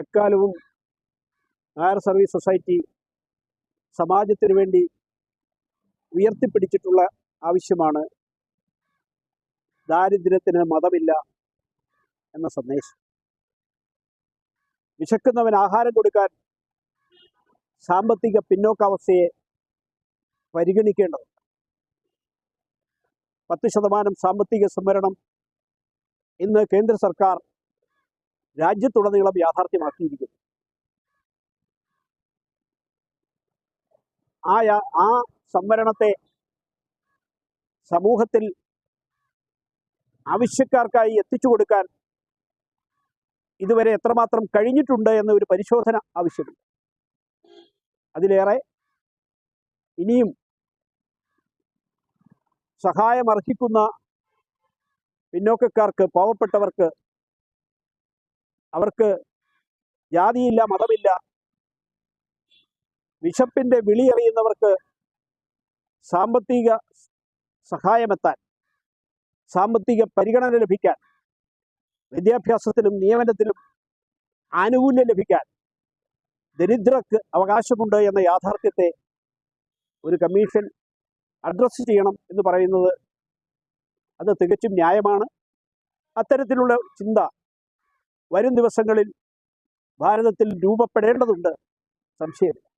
എക്കാലവും Nair service society സമാജത്തിന് വേണ്ടി ഉയർത്തിപ്പിടിച്ചിട്ടുള്ള ആവശ്യമാണ് ദാരിദ്ര്യത്തിന് മതമില്ല എന്ന സന്ദേശം. വിശക്കുന്നവൻ ആഹാരം കൊടുക്കാൻ സാമ്പത്തിക പിന്നോക്കാവസ്ഥയെ പരിഗണിക്കേണ്ടത് പത്ത് ശതമാനം സാമ്പത്തിക സംവരണം ഇന്ന് കേന്ദ്ര സർക്കാർ രാജ്യത്തുടനീളം യാഥാർത്ഥ്യമാക്കിയിരിക്കുന്നു. ആ ആ സംവരണത്തെ സമൂഹത്തിൽ ആവശ്യക്കാർക്കായി എത്തിച്ചു കൊടുക്കാൻ ഇതുവരെ എത്രമാത്രം കഴിഞ്ഞിട്ടുണ്ട് എന്ന ഒരു പരിശോധന ആവശ്യമുണ്ട് അതിലേറെ ഇനിയും സഹായം അർഹിക്കുന്ന പിന്നോക്കക്കാർക്ക് പാവപ്പെട്ടവർക്ക് അവർക്ക് ജാതിയില്ല മതമില്ല. വിശപ്പിന്റെ വിളി അറിയുന്നവർക്ക് സാമ്പത്തിക സഹായമെത്താൻ സാമ്പത്തിക പരിഗണന ലഭിക്കാൻ വിദ്യാഭ്യാസത്തിലും നിയമനത്തിലും ആനുകൂല്യം ലഭിക്കാൻ ദരിദ്രർക്ക് അവകാശമുണ്ട് എന്ന യാഥാർത്ഥ്യത്തെ ഒരു കമ്മീഷൻ അഡ്രസ്സ് ചെയ്യണം എന്ന് പറയുന്നത് അത് തികച്ചും ന്യായമാണ്. അത്തരത്തിലുള്ള ചിന്ത വരും ദിവസങ്ങളിൽ ഭാരതത്തിൽ രൂപപ്പെടേണ്ടതുണ്ട്. സംശയമില്ല.